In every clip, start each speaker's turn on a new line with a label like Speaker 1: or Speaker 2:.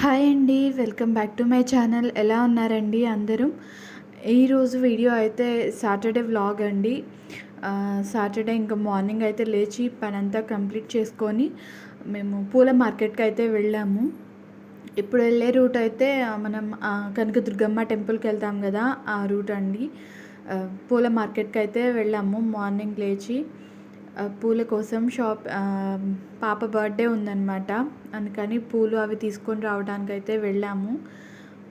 Speaker 1: Hi అండి welcome back to my channel. ఎలా ఉన్నారండి అందరూ? ఈరోజు వీడియో అయితే సాటర్డే వ్లాగ్ అండి. సాటర్డే ఇంకా మార్నింగ్ అయితే లేచి పనంతా కంప్లీట్ చేసుకొని మేము పూల మార్కెట్కి అయితే వెళ్ళాము. ఇప్పుడు వెళ్ళే రూట్ అయితే మనం కనకదుర్గమ్మ టెంపుల్కి వెళ్తాం కదా ఆ రూట్ అండి. పూల మార్కెట్కి అయితే వెళ్ళాము మార్నింగ్ లేచి. పూల కోసం షాప్ పాప బర్త్డే ఉందన్నమాట. అందుకని పూలు అవి తీసుకొని రావడానికి అయితే వెళ్ళాము.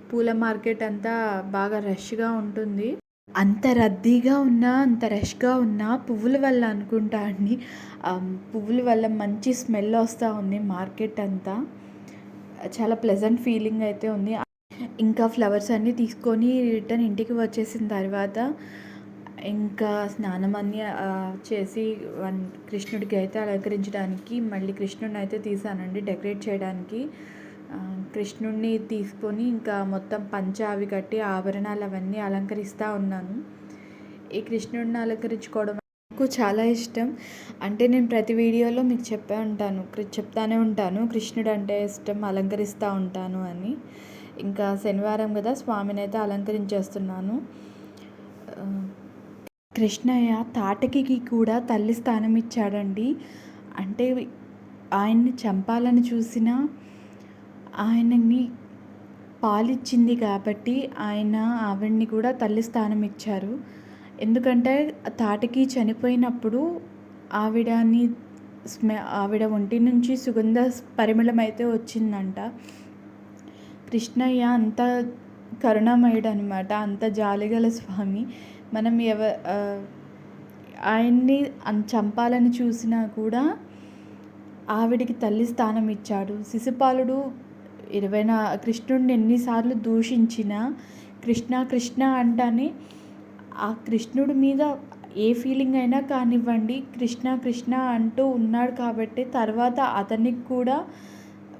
Speaker 1: పూల మార్కెట్ అంతా బాగా రష్గా ఉంటుంది. అంత రద్దీగా ఉన్నా అంత రష్గా ఉన్నా పువ్వుల వల్ల అనుకుంటా అండి. పువ్వుల వల్ల మంచి స్మెల్ వస్తూ ఉంది మార్కెట్ అంతా. చాలా ప్లెజెంట్ ఫీలింగ్ అయితే ఉంది. ఇంకా ఫ్లవర్స్ అన్నీ తీసుకొని రిటర్న్ ఇంటికి వచ్చేసిన తర్వాత ఇంకా స్నానం అన్నీ చేసి వన్ కృష్ణుడికి అయితే అలంకరించడానికి మళ్ళీ కృష్ణుడిని అయితే తీసానండి డెకరేట్ చేయడానికి. కృష్ణుడిని తీసుకొని ఇంకా మొత్తం పంచ అవి కట్టి ఆభరణాలు అవన్నీ అలంకరిస్తూ ఉన్నాను. ఈ కృష్ణుడిని అలంకరించుకోవడం నాకు చాలా ఇష్టం. అంటే నేను ప్రతి వీడియోలో మీకు చెప్పే ఉంటాను చెప్తానే ఉంటాను కృష్ణుడు అంటే ఇష్టం అలంకరిస్తూ ఉంటాను అని. ఇంకా శనివారం కదా స్వామిని అయితే అలంకరించేస్తున్నాను. కృష్ణయ్య తాటకికి కూడా తల్లి స్థానం ఇచ్చాడండి. అంటే ఆయన్ని చంపాలని చూసిన ఆయనని పాలిచ్చింది కాబట్టి ఆయన ఆవిడ్ని కూడా తల్లి స్థానం ఇచ్చారు. ఎందుకంటే తాటకి చనిపోయినప్పుడు ఆవిడని స్మె ఆవిడ ఒంటి నుంచి సుగంధ పరిమళం అయితే వచ్చిందంట. కృష్ణయ్య అంత కరుణామయుడు అనమాట అంత జాలిగల స్వామి. మనం ఎవ ఆయన్ని చంపాలని చూసినా కూడా ఆవిడికి తల్లి స్థానం ఇచ్చాడు. శిశుపాలుడు ఇరవై నా కృష్ణుడిని ఎన్నిసార్లు దూషించినా కృష్ణ కృష్ణ అంటానే ఆ కృష్ణుడి మీద ఏ ఫీలింగ్ అయినా కానివ్వండి కృష్ణ కృష్ణ అంటూ ఉన్నాడు కాబట్టి తర్వాత అతనికి కూడా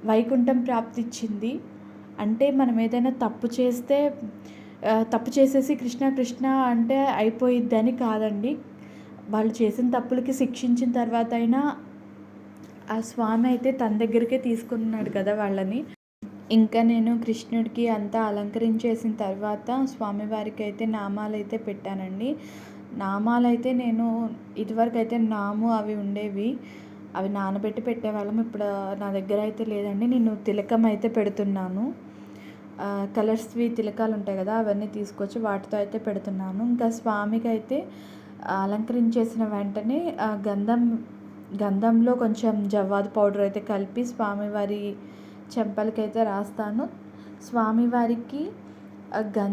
Speaker 1: వైకుంఠం ప్రాప్తిచ్చింది. అంటే మనం ఏదైనా తప్పు చేస్తే తప్పు చేసేసి కృష్ణ కృష్ణ అంటే అయిపోయిద్దని కాదండి. వాళ్ళు చేసిన తప్పులకి శిక్షించిన తర్వాత అయినా ఆ స్వామి అయితే తన దగ్గరికే తీసుకున్నాడు కదా వాళ్ళని. ఇంకా నేను కృష్ణుడికి అంతా అలంకరించేసిన తర్వాత స్వామివారికి అయితే నామాలు అయితే పెట్టానండి. నామాలు అయితే నేను ఇదివరకు అయితే నాము అవి ఉండేవి. అవి నానబెట్టి పెట్టేవాళ్ళం. ఇప్పుడు నా దగ్గర అయితే లేదండి. నేను తిలకం అయితే పెడుతున్నాను. కలర్స్వి తిలకాలు ఉంటాయి కదా అవన్నీ తీసుకొచ్చి వాటితో అయితే పెడుతున్నాను. ఇంకా స్వామికి అయితే అలంకరించేసిన వెంటనే ఆ గంధం గంధంలో కొంచెం జవ్వాది పౌడర్ అయితే కలిపి స్వామివారి చెంపలకైతే రాస్తాను. స్వామివారికి గం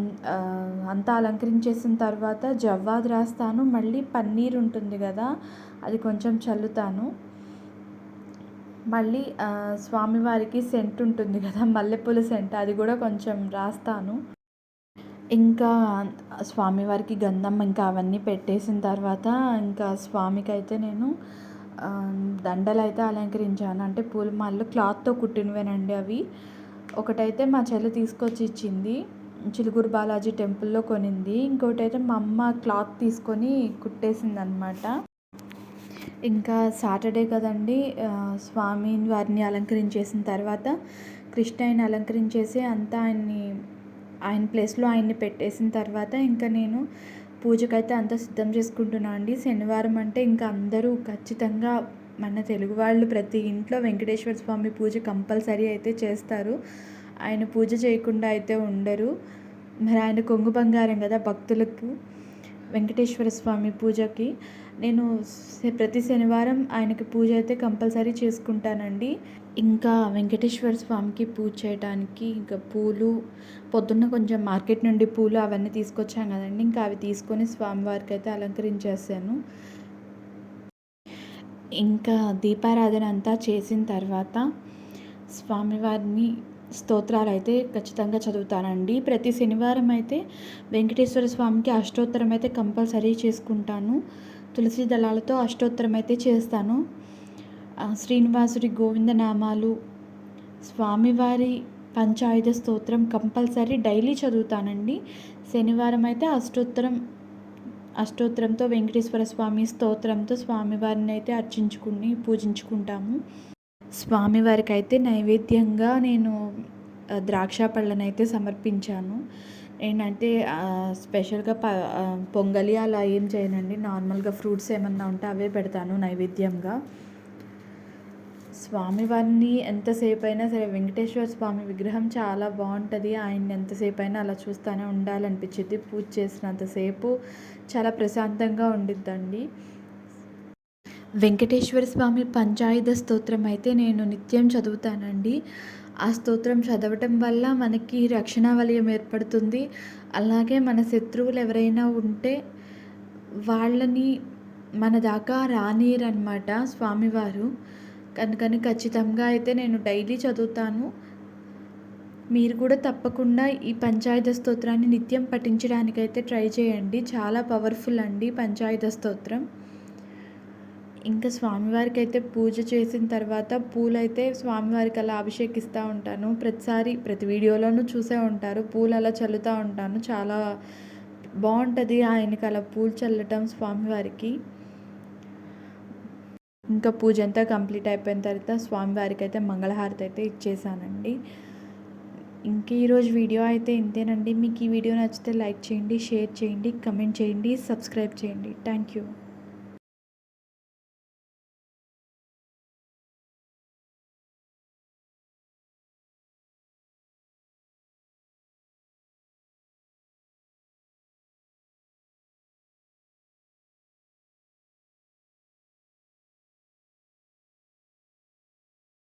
Speaker 1: అంతా అలంకరించేసిన తర్వాత జవ్వాది రాస్తాను. మళ్ళీ పన్నీర్ ఉంటుంది కదా అది కొంచెం చల్లుతాను. మళ్ళీ స్వామివారికి సెంట్ ఉంటుంది కదా మల్లెపూల సెంట్ అది కూడా కొంచెం రాస్తాను. ఇంకా స్వామివారికి గంధం ఇంకా అవన్నీ పెట్టేసిన తర్వాత ఇంకా స్వామికి అయితే నేను దండలు అయితే అలంకరించాను. అంటే పూలమాలలు క్లాత్తో కుట్టినవేనండి అవి. ఒకటైతే మా చెల్లి తీసుకొచ్చి ఇచ్చింది చిలుగురు బాలాజీ టెంపుల్లో కొనింది. ఇంకోటి అయితే మా అమ్మ క్లాత్ తీసుకొని కుట్టేసింది అనమాట ఇంకా సాటర్డే కదండి స్వామి వారిని అలంకరించేసిన తర్వాత కృష్ణయ్యని అలంకరించేసి అంతా ఆయన్ని ఆయన ప్లేస్లో ఆయన్ని పెట్టేసిన తర్వాత ఇంకా నేను పూజకైతే అంతా సిద్ధం చేసుకుంటున్నాను అండి. శనివారం అంటే ఇంకా అందరూ ఖచ్చితంగా మన తెలుగు వాళ్ళు ప్రతి ఇంట్లో వెంకటేశ్వర స్వామి పూజ కంపల్సరీ అయితే చేస్తారు. ఆయన పూజ చేయకుండా అయితే ఉండరు. మరి ఆయన కొంగు బంగారం కదా భక్తులకు. వెంకటేశ్వర స్వామి పూజకి. నేను ప్రతి శనివారం ఆయనకి పూజ అయితే కంపల్సరీ చేసుకుంటానండి. ఇంకా వెంకటేశ్వర స్వామికి పూజ చేయడానికి ఇంకా పూలు పొద్దున్న కొంచెం మార్కెట్ నుండి పూలు అవన్నీ తీసుకొచ్చాం కదండి. ఇంకా అవి తీసుకొని స్వామివారికి అయితే అలంకరించేసాను. ఇంకా దీపారాధన అంతా చేసిన తర్వాత స్వామివారిని స్తోత్రాలు అయితే ఖచ్చితంగా చదువుతానండి. ప్రతి శనివారం అయితే వెంకటేశ్వర స్వామికి అష్టోత్తరం అయితే కంపల్సరీ చేసుకుంటాను. తులసి దళాలతో అష్టోత్తరం అయితే చేస్తాను. శ్రీనివాసుడి శ్రీనివాసుడి గోవిందనామాలు స్వామివారి పంచాయుధ స్తోత్రం కంపల్సరీ డైలీ చదువుతానండి. శనివారం అయితే అష్టోత్తరం అష్టోత్తరంతో వెంకటేశ్వర స్వామి స్తోత్రంతో స్వామివారిని అయితే అర్చించుకుని పూజించుకుంటాము. స్వామివారికి అయితే నైవేద్యంగా నేను ద్రాక్ష పళ్ళనైతే సమర్పించాను. నేనైతే స్పెషల్గా ప పొంగలి అలా ఏం చేయనండి. నార్మల్గా ఫ్రూట్స్ ఏమన్నా ఉంటే అవే పెడతాను నైవేద్యంగా. స్వామివారిని ఎంతసేపు అయినా సరే వెంకటేశ్వర స్వామి విగ్రహం చాలా బాగుంటుంది. ఆయన్ని ఎంతసేపు అయినా అలా చూస్తూనే ఉండాలనిపించింది పూజ చేసినంతసేపు చాలా ప్రశాంతంగా ఉండిద్దండి. వెంకటేశ్వర స్వామి పంచాయుధ స్తోత్రం అయితే నేను నిత్యం చదువుతానండి. ఆ స్తోత్రం చదవటం వల్ల మనకి రక్షణ వలయం ఏర్పడుతుంది. అలాగే మన శత్రువులు ఎవరైనా ఉంటే వాళ్ళని మన దాకా రానియరనమాట స్వామివారు. కనుకని ఖచ్చితంగా అయితే నేను డైలీ చదువుతాను. మీరు కూడా తప్పకుండా ఈ పంచాయత స్తోత్రాన్ని నిత్యం పఠించడానికైతే ట్రై చేయండి. చాలా పవర్ఫుల్ అండి పంచాయత స్తోత్రం. ఇంకా స్వామివారికి అయితే పూజ చేసిన తర్వాత పూలైతే స్వామివారికి అలా అభిషేకిస్తూ ఉంటాను. ప్రతిసారి ప్రతి వీడియోలోనూ చూసే ఉంటారు. పూలు అలా చల్లుతూ ఉంటాను. చాలా బాగుంటుంది ఆయనకి అలా పూలు చల్లటం స్వామివారికి. ఇంకా పూజ అంతా కంప్లీట్ అయిపోయిన తర్వాత స్వామివారికి అయితే మంగళహారతి అయితే ఇచ్చేసానండి. ఇంక ఈరోజు వీడియో అయితే ఇంతేనండి. మీకు ఈ వీడియో నచ్చితే లైక్ చేయండి షేర్ చేయండి కమెంట్ చేయండి సబ్స్క్రైబ్ చేయండి. Thank you.